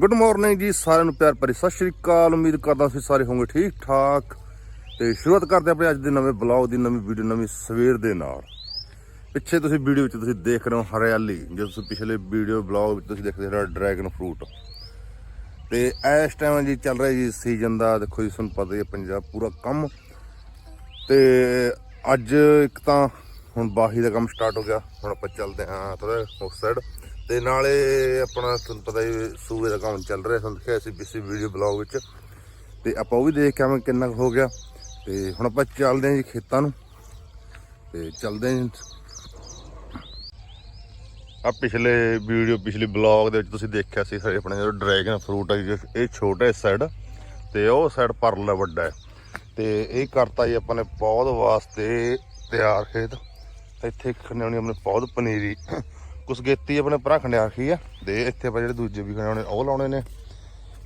Good morning ਜੀ, ਸਾਰਿਆਂ ਨੂੰ ਪਿਆਰ ਭਰੀ ਸਤਿ ਸ਼੍ਰੀ ਅਕਾਲ। ਉਮੀਦ ਕਰਦਾ ਤੁਸੀਂ ਸਾਰੇ ਹੋਵੋਗੇ ਠੀਕ ਠਾਕ। ਤੇ ਸ਼ੁਰੂਆਤ ਕਰਦੇ ਹਾਂ ਆਪਣੇ ਅੱਜ ਦੇ ਨਵੇਂ ਬਲੌਗ ਦੀ, ਨਵੀਂ ਵੀਡੀਓ ਨਵੀਂ ਸਵੇਰ ਦੇ ਨਾਲ। ਪਿੱਛੇ ਤੁਸੀਂ ਵੀਡੀਓ ਵਿੱਚ ਤੁਸੀਂ ਦੇਖ ਰਹੇ ਹੋ ਹਰਿਆਲੀ। ਜੋ ਤੁਸੀਂ ਪਿਛਲੇ ਵੀਡੀਓ ਬਲੌਗ ਵਿੱਚ ਤੁਸੀਂ ਦੇਖਦੇ ਹੋ ਡਰੈਗਨ ਫਰੂਟ ਤੇ ਇਸ ਟਾਈਮ ਜੀ ਚੱਲ ਰਿਹਾ ਜੀ ਸੀਜ਼ਨ ਦਾ। ਦੇਖੋ ਜੀ, ਤੁਹਾਨੂੰ ਪਤਾ ਹੀ ਹੈ ਪੰਜਾਬ ਪੂਰਾ ਕੰਮ। ਤੇ ਅੱਜ ਇੱਕ ਤਾਂ ਹੁਣ ਬਾਹੀ ਦਾ ਕੰਮ ਸਟਾਰਟ ਹੋ ਗਿਆ। ਹੁਣ ਆਪਾਂ ਚੱਲਦੇ ਹਾਂ ਥੋੜਾ ਉਸ ਸਾਈਡ ਤੇ ਨਾਲੇ ਆਪਣਾ ਤੁਹਾਨੂੰ ਪਤਾ ਹੀ ਸੂਏ ਦਾ ਕੰਮ ਚੱਲ ਰਿਹਾ ਤੁਹਾਨੂੰ ਦਿਖਾਇਆ ਸੀ ਪਿਛਲੀ ਵੀਡੀਓ ਬਲੌਗ ਵਿੱਚ। ਤੇ ਆਪਾਂ ਉਹ ਵੀ ਦੇਖ ਕੇ ਆਵਾਂ ਕਿੰਨਾ ਕੁ ਹੋ ਗਿਆ। ਤੇ ਹੁਣ ਆਪਾਂ ਚੱਲਦੇ ਹਾਂ ਜੀ ਖੇਤਾਂ ਨੂੰ। ਤੇ ਚੱਲਦੇ ਹਾਂ ਜੀ। ਆ ਪਿਛਲੇ ਵੀਡੀਓ ਪਿਛਲੇ ਬਲੌਗ ਦੇ ਵਿੱਚ ਤੁਸੀਂ ਦੇਖਿਆ ਸੀ ਸਾਰੇ ਆਪਣੇ ਜਿਹੜਾ ਡਰੈਗਨ ਫਰੂਟ ਹੈ ਜੀ, ਇਹ ਛੋਟਾ ਇਸ ਸਾਈਡ ਤੇ ਉਹ ਸਾਈਡ ਪਰਲਾ ਵੱਡਾ ਹੈ। ਤੇ ਇਹ ਕਰਤਾ ਜੀ ਆਪਾਂ ਨੇ ਪੌਦ ਵਾਸਤੇ ਤਿਆਰ ਖੇਤ। ਇੱਥੇ ਖੰਡਿਆਉਣੀ ਆਪਣੇ ਪੌਦ ਪਨੀਰੀ ਕੁਛ ਗੇਤੀ ਆਪਣੇ ਭਰਾ ਖੰਡਿਆ ਆ। ਤੇ ਇੱਥੇ ਆਪਾਂ ਜਿਹੜੇ ਦੂਜੇ ਵੀ ਖੰਡਿਆਉਣੇ ਉਹ ਲਾਉਣੇ ਨੇ।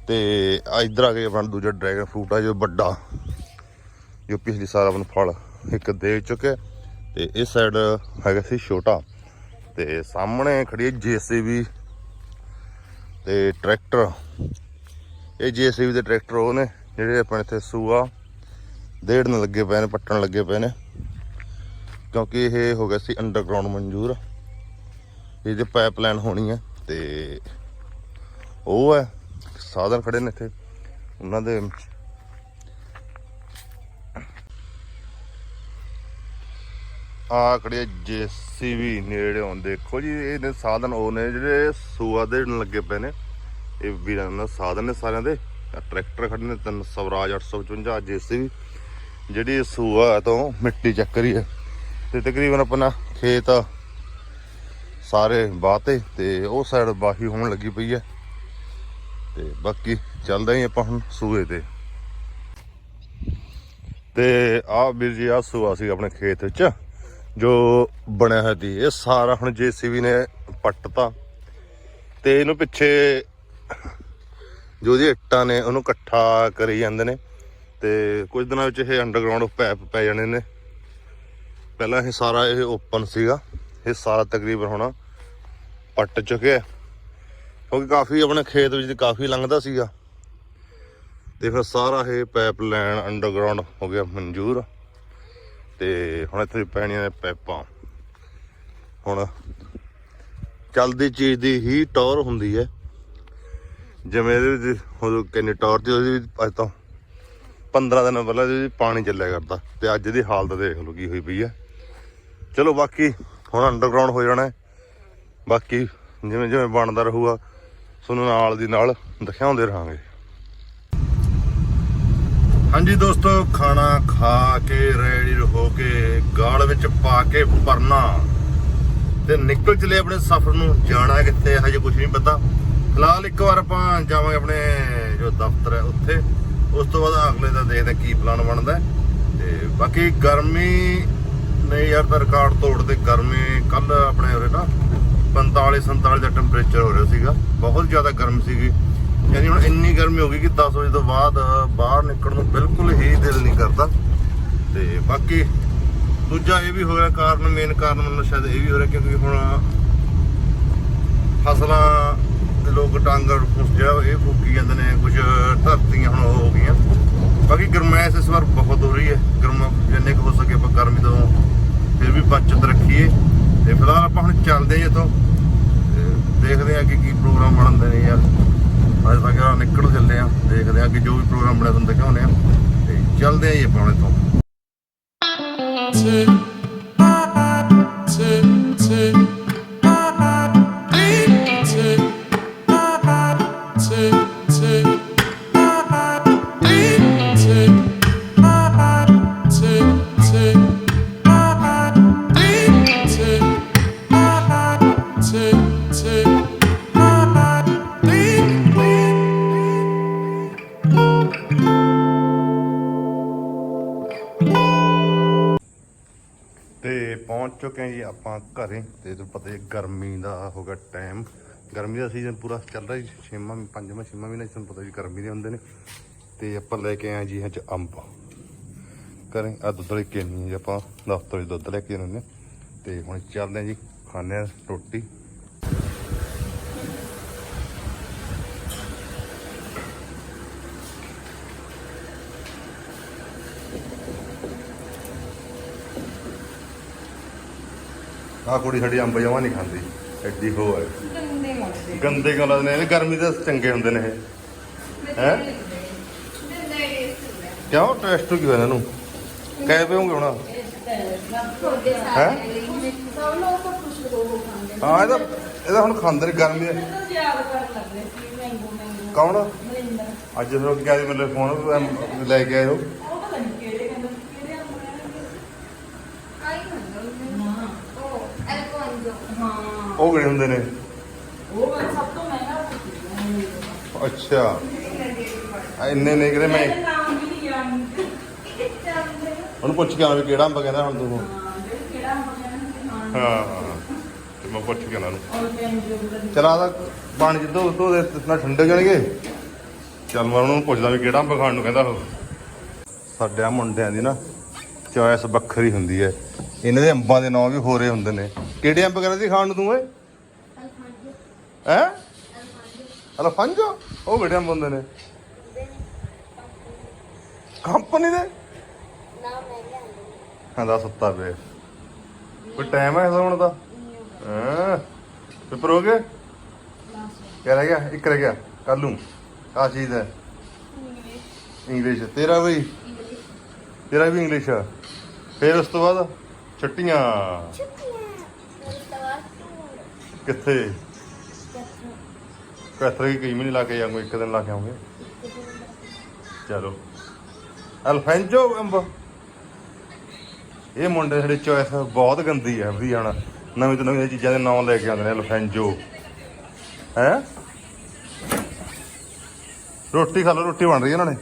ਤੇ ਆ ਇੱਧਰ ਆ ਕੇ ਆਪਣਾ ਦੂਜਾ ਡਰੈਗਨ ਫਰੂਟ ਆ, ਜੋ ਵੱਡਾ, ਜੋ ਪਿਛਲੀ ਸਾਲ ਆਪਣਾ ਫਲ ਇੱਕ ਦੇ ਚੁੱਕਿਆ। ਤੇ ਇਸ ਸਾਈਡ ਹੈਗਾ ਸੀ ਛੋਟਾ। ਤੇ ਸਾਹਮਣੇ ਖੜੀ ਹੈ ਜੀਸੀਬੀ ਤੇ ਟਰੈਕਟਰ ਇਹ ਜੀਸੀਬੀ ਦੇ ਟਰੈਕਟਰ ਉਹ ਨੇ, ਜਿਹੜੇ ਆਪਣੇ ਇੱਥੇ ਸੂਆ ਦੇੜਨ ਲੱਗੇ ਪਏ ਨੇ, ਪੱਟਣ ਲੱਗੇ ਪਏ ਨੇ। ਕਿਉਂਕਿ ਇਹ ਹੋ ਗਿਆ ਸੀ ਅੰਡਰਗਰਾਉਂਡ ਮਨਜ਼ੂਰ। ਇਹਦੇ ਪਾਈਪਲਾਈਨ ਹੋਣੀ ਹੈ ਤੇ ਉਹ ਹੈ ਸਾਧਨ ਖੜੇ ਨੇ ਇੱਥੇ। ਉਹਨਾਂ ਦੇ ਆ ਖੜੇ ਜੀਸੀਬੀ ਨੇੜੇ ਆਉਣ। ਦੇਖੋ ਜੀ, ਇਹ ਨੇ ਸਾਧਨ, ਉਹ ਨੇ ਜਿਹੜੇ ਸੂਆ ਦੇ ਲੱਗੇ ਪਏ ਨੇ, ਇਹ ਵੀਰਾਂ ਦਾ ਸਾਧਨ ਨੇ ਸਾਰਿਆਂ ਦੇ। ਟਰੈਕਟਰ ਖੜੇ ਨੇ, ਤਿੰਨ ਸਵਰਾਜ 855 ਜੀਸੀਬੀ। ਜਿਹੜੀ ਸੂਆ ਤੋਂ ਮਿੱਟੀ ਚੱਕਰੀ ਹੈ। ਤੇ ਤਕਰੀਬਨ ਆਪਣਾ ਖੇਤ ਸਾਰੇ ਬਾਤੇ ਤੇ ਉਹ ਸਾਈਡ ਬਾਹੀ ਹੋਣ ਲੱਗੀ ਪਈ ਹੈ। ਤੇ ਬਾਕੀ ਚੱਲਦਾ ਹੀ ਆਪਾਂ ਹੁਣ ਸੂਏ ਤੇ। ਤੇ ਆਹ ਵੀਰ ਜੀ ਆ ਸੂਆ ਸੀ ਆਪਣੇ ਖੇਤ ਵਿੱਚ, ਜੋ ਬਣਿਆ ਹੋਇਆ ਸੀ। ਇਹ ਸਾਰਾ ਹੁਣ ਜੀਸੀਬੀ ਨੇ ਪੱਟਤਾ। ਤੇ ਇਹਨੂੰ ਪਿੱਛੇ ਜੋ ਉਹਦੀ ਇੱਟਾਂ ਨੇ, ਉਹਨੂੰ ਇਕੱਠਾ ਕਰੀ ਜਾਂਦੇ ਨੇ। ਤੇ ਕੁਝ ਦਿਨਾਂ ਵਿੱਚ ਇਹ ਅੰਡਰਗਰਾਉਂਡ ਪੈਪ ਪੈ ਜਾਣੇ ਨੇ। ਪਹਿਲਾਂ ਇਹ ਸਾਰਾ ਇਹ ਓਪਨ ਸੀਗਾ। ਇਹ ਸਾਰਾ ਤਕਰੀਬਨ ਹੁਣ ਪੱਟ ਚੁੱਕਿਆ ਕਿਉਂਕਿ ਕਾਫੀ ਆਪਣੇ ਖੇਤ ਵਿੱਚ ਕਾਫੀ ਲੰਘਦਾ ਸੀਗਾ। ਤੇ ਫਿਰ ਸਾਰਾ ਇਹ ਪਾਈਪ ਲਾਈਨ ਅੰਡਰਗਰਾਉਂਡ ਹੋ ਗਿਆ ਮਨਜ਼ੂਰ। ਤੇ ਹੁਣ ਇੱਥੇ ਪੈਣੀਆਂ ਨੇ ਪਾਈਪਾਂ। ਹੁਣ ਚੱਲਦੀ ਚੀਜ਼ ਦੀ ਹੀ ਟੌਰ ਹੁੰਦੀ ਹੈ। ਜਿਵੇਂ ਇਹਦੇ ਵਿੱਚ ਉਦੋਂ ਕਿੰਨੀ ਟੌਰ ਤੇ ਉਹਦੀ ਅੱਜ ਤੋਂ 15 ਦਿਨ ਪਹਿਲਾਂ ਇਹਦੇ ਪਾਣੀ ਚੱਲਿਆ ਕਰਦਾ। ਤੇ ਅੱਜ ਦੀ ਹਾਲਤ ਦੇਖ ਲਓ ਕੀ ਹੋਈ ਪਈ ਹੈ। ਚਲੋ ਬਾਕੀ ਹੁਣ ਅੰਡਰਗਰਾਉਂਡ ਹੋ ਜਾਣਾ ਬਾਕੀ ਜਿਵੇਂ ਜਿਵੇਂ ਬਣਦਾ ਰਹੂਗਾ ਤੁਹਾਨੂੰ ਨਾਲ ਦੀ ਨਾਲ ਦਿਖਾਉਂਦੇ ਰਹਾਂਗੇ। ਹਾਂਜੀ ਦੋਸਤੋ ਖਾਣਾ ਖਾ ਕੇ ਰੈਡੀ ਹੋ ਕੇ ਗਾਲ ਵਿੱਚ ਪਾ ਕੇ ਪਰਨਾ ਤੇ ਨਿਕਲ ਚਲੇ ਆਪਣੇ ਸਫ਼ਰ ਨੂੰ ਜਾਣਾ ਕਿੱਥੇ ਹੈ, ਹਜੇ ਕੁਝ ਨਹੀਂ ਪਤਾ। ਫਿਲਹਾਲ ਇੱਕ ਵਾਰ ਆਪਾਂ ਜਾਵਾਂਗੇ ਆਪਣੇ ਜੋ ਦਫ਼ਤਰ ਹੈ ਉੱਥੇ। ਉਸ ਤੋਂ ਬਾਅਦ ਅਗਲੇ ਦਾ ਦੇਖਦੇ ਕੀ ਪਲਾਨ ਬਣਦਾ ਤੇ ਬਾਕੀ ਗਰਮੀ ਨਹੀਂ ਯਾਰ ਤਾਂ ਰਿਕਾਰਡ ਤੋੜਦੇ ਗਰਮੀ ਕੱਲ ਆਪਣੇ ਉਰੇ ਨਾ 45 47 ਦਾ ਟੈਂਪਰੇਚਰ ਹੋ ਰਿਹਾ ਸੀਗਾ। ਬਹੁਤ ਜ਼ਿਆਦਾ ਗਰਮ ਸੀਗੀ। ਯਾਨੀ ਹੁਣ ਇੰਨੀ ਗਰਮੀ ਹੋ ਗਈ ਕਿ 10 ਵਜੇ ਤੋਂ ਬਾਅਦ ਬਾਹਰ ਨਿਕਲਣ ਨੂੰ ਬਿਲਕੁਲ ਹੀ ਦਿਲ ਨਹੀਂ ਕਰਦਾ। ਤੇ ਬਾਕੀ ਦੂਜਾ ਇਹ ਵੀ ਹੋ ਰਿਹਾ ਕਾਰਨ ਮੇਨ ਕਾਰਨ ਮੈਨੂੰ ਸ਼ਾਇਦ ਇਹ ਵੀ ਹੋ ਰਿਹਾ ਕਿਉਂਕਿ ਹੁਣ ਫਸਲਾਂ ਦੇ ਲੋਕ ਟਾਂਗਰ ਜਿਹੜਾ ਇਹ ਫੂਕੀ ਜਾਂਦੇ ਨੇ ਕੁਝ ਧਰਤੀਆਂ ਹੁਣ ਉਹ ਹੋ ਗਈਆਂ ਬਾਕੀ ਗਰਮੈਸ਼ ਇਸ ਵਾਰ ਬਹੁਤ ਹੋ ਰਹੀ ਹੈ ਗਰਮ ਜਿੰਨੇ ਕੁ ਹੋ ਸਕੇ ਆਪਾਂ ਗਰਮੀ ਤੋਂ ਫਿਰ ਵੀ ਬਚਤ ਰੱਖੀਏ ਤੇ ਫਿਲਹਾਲ ਆਪਾਂ ਹੁਣ ਚੱਲਦੇ ਹਾਂ ਇੱਥੋਂ ਤੇ ਦੇਖਦੇ ਹਾਂ ਕਿ ਕੀ ਪ੍ਰੋਗਰਾਮ ਬਣਦੇ ਨੇ ਯਾਰ। ਅੱਜ ਤੱਕ ਆ ਨਿਕਲ ਚੱਲੇ ਆ ਦੇਖਦੇ ਹਾਂ ਕਿ ਜੋ ਵੀ ਪ੍ਰੋਗਰਾਮ ਬਣਿਆ ਤੁਹਾਨੂੰ ਦਿਖਾਉਂਦੇ ਆ ਤੇ ਚੱਲਦੇ ਆ ਜੀ ਆਪਾਂ ਹੁਣ ਇੱਥੋਂ। ਤੇ ਪਹੁੰਚ ਚੁੱਕੇ ਹਾਂ ਜੀ ਆਪਾਂ ਘਰੇ ਤੇ ਤੁਹਾਨੂੰ ਪਤਾ ਹੀ ਹੈ ਗਰਮੀ ਦਾ ਹੋ ਗਿਆ ਟਾਈਮ ਗਰਮੀ ਦਾ ਸੀਜ਼ਨ ਪੂਰਾ ਚੱਲ ਰਿਹਾ ਜੀ, ਛੇਵਾਂ, ਪੰਜਵਾਂ, ਛੇਵਾਂ ਮਹੀਨਾ ਤੁਹਾਨੂੰ ਪਤਾ ਜੀ ਗਰਮੀ ਦੇ ਹੁੰਦੇ ਨੇ। ਤੇ ਆਪਾਂ ਲੈ ਕੇ ਆਏ ਜੀ ਅੱਜ ਅੰਬ। ਕਰੇ ਆ ਦੁੱਧ ਲੈ ਕੇ ਨਹੀਂ ਜੀ ਆਪਾਂ, ਦਫ਼ਤਰ ਵਿੱਚ ਦੁੱਧ ਲੈ ਕੇ ਆਉਂਦੇ ਹਾਂ ਤੇ ਹੁਣ ਚੱਲਦੇ ਹਾਂ ਜੀ ਖਾਣੇ ਆ ਰੋਟੀ। ਆ ਕੁੜੀ ਸਾਡੀ ਅੰਬ ਜਮਾ ਨਹੀਂ ਖਾਂਦੀ ਐਡੀ ਹੋ ਹੈ। ਗੰਦੇ ਲੱਗਦੇ ਗੰਦੇ ਕਿਉਂ ਲੱਗਦੇ ਨੇ ਇਹ ਗਰਮੀ ਦੇ ਚੰਗੇ ਹੁੰਦੇ ਨੇ ਇਹ। ਹੈਂ? ਗੰਦੇ ਟੇਸਟ ਕਿਉਂ? ਟੈਸਟ ਕੀ ਹੋਇਆ ਇਹਨਾਂ ਨੂੰ? ਕਹਿ ਪਿਓਗੇ ਹੁਣ? ਤੁਹਾਡੇ ਹੈਂ? ਸਾਰੇ ਲਈ ਸਭ ਲੋਕ ਤਾਂ ਖੁਸ਼ ਹੋ ਹੋ ਖਾਂਦੇ ਹਾਂ ਇਹਦਾ ਇਹਦਾ ਹੁਣ ਖਾਂਦੇ ਨੇ ਗਰਮੀ ਦੇ ਯਾਦ ਕਰਨ ਲੱਗੇ ਸੀ ਮੈਂਗੋ ਮੈਂਗੋ। ਕੌਣ? ਅੱਜ ਫਿਰ ਕਿਹਾ ਸੀ ਮੇਰੇ ਫੋਨ ਲੈ ਕੇ ਆਇਓ ਉਹ ਪਤਾ ਨਹੀਂ ਕਿਹੜੇ ਕਹਿੰਦੇ ਕਿਹੜੇ ਅੰਬ ਆਈ ਹੁੰਦਾ ਨਾ ਉਹ ਐਲਕੋਨਜ਼ੋ ਹਾਂ ਉਹ ਕਿਹੜੇ ਹੁੰਦੇ ਨੇ। ਉਹ ਸਭ ਤੋਂ ਮਹਿੰਗਾ ਅੱਛਾ। ਆ ਇੰਨੇ ਨੇ ਕਿਤੇ ਮੈਂ ਮੇਰੇ ਨਾਮ ਵੀ ਨਹੀਂ ਯਾਦ ਉਹਨੂੰ ਪੁੱਛ ਕੇ ਆਣਾ ਵੀ ਕਿਹੜਾ ਅੰਬ ਕਹਿੰਦਾ ਹੁਣ ਤੂੰ। ਹਾਂ ਕਿਹੜਾ ਤੇ ਮੈਂ ਪੁੱਛ ਕੇ ਆਣਾ ਉਹਨੂੰ। ਚਲਾ ਦਾ ਪਾਣੀ ਜਿੱਦੋਂ ਧੋ ਦੇ ਨਾ ਠੰਡੇ ਹੋ ਜਾਣਗੇ। ਚੱਲ ਮੈਂ ਉਹਨੂੰ ਪੁੱਛਦਾ ਵੀ ਕਿਹੜਾ ਅੰਬ ਖਾਣ ਨੂੰ ਕਹਿੰਦਾ ਉਹ। ਸਾਡੇ ਆ ਮੁੰਡਿਆਂ ਦੀ ਨਾ ਚੋਇਸ ਵੱਖਰੀ ਹੁੰਦੀ ਹੈ। ਇਹਨਾਂ ਦੇ ਅੰਬਾਂ ਦੇ ਨਾਂ ਵੀ ਹੋਰੇ ਹੁੰਦੇ ਨੇ। ਕਿਹੜੇ ਅੰਬ ਕਹਿੰਦਾ ਸੀ ਖਾਣ ਨੂੰ ਤੂੰ ਓਏ? ਨੇ ਕੰਪਨੀ ਦੇ ਨਾ ਮੈਂ ਲਿਆਂਦੀ ਹਾਂ ਦਾ ਸੁੱਤਾ ਪਿਆ ਕੋਈ ਟਾਈਮ ਹੈ ਸੌਣ ਦਾ ਹਾਂ ਪੇਪਰ ਹੋ ਗਏ ਕਿਆ ਰਹਿ ਗਿਆ ਇੱਕ ਰਹਿ ਗਿਆ ਕੱਲ ਨੂੰ ਆ ਚੀਜ਼ ਹੈ ਇੰਗਲਿਸ਼ ਤੇਰਾ ਬਈ ਤੇਰਾ ਵੀ ਇੰਗਲਿਸ਼ ਆ ਫਿਰ ਉਸ ਤੋਂ ਬਾਅਦ ਛੁੱਟੀਆਂ ਛੁੱਟੀਆਂ ਮੁਸਤਫਾ ਟੂ ਕਿੱਥੇ ਕਈ ਮਹੀਨੇ ਲਾ ਕੇ ਜਾਵਾਂਗੇ ਇੱਕ ਦਿਨ ਲਾ ਕੇ ਆਉਂਗੇ ਚਲੋ। ਅਲਫੈਂਜੋ ਅੰਬ। ਇਹ ਮੁੰਡੇ ਸਾਡੇ ਚੋਇਸ ਬਹੁਤ ਗੰਦੀ ਹੈ ਵੀ ਜਾਣਾ ਨਵੀਂ ਤੋਂ ਨਵੀਆਂ ਚੀਜ਼ਾਂ ਦੇ ਨਾਮ ਲੈ ਕੇ ਆਉਂਦੇ ਨੇ, ਅਲਫੈਂਜੋ। ਹੈ? ਰੋਟੀ ਖਾ ਲਓ, ਰੋਟੀ ਬਣ ਰਹੀ ਹੈ ਇਹਨਾਂ ਨੇ।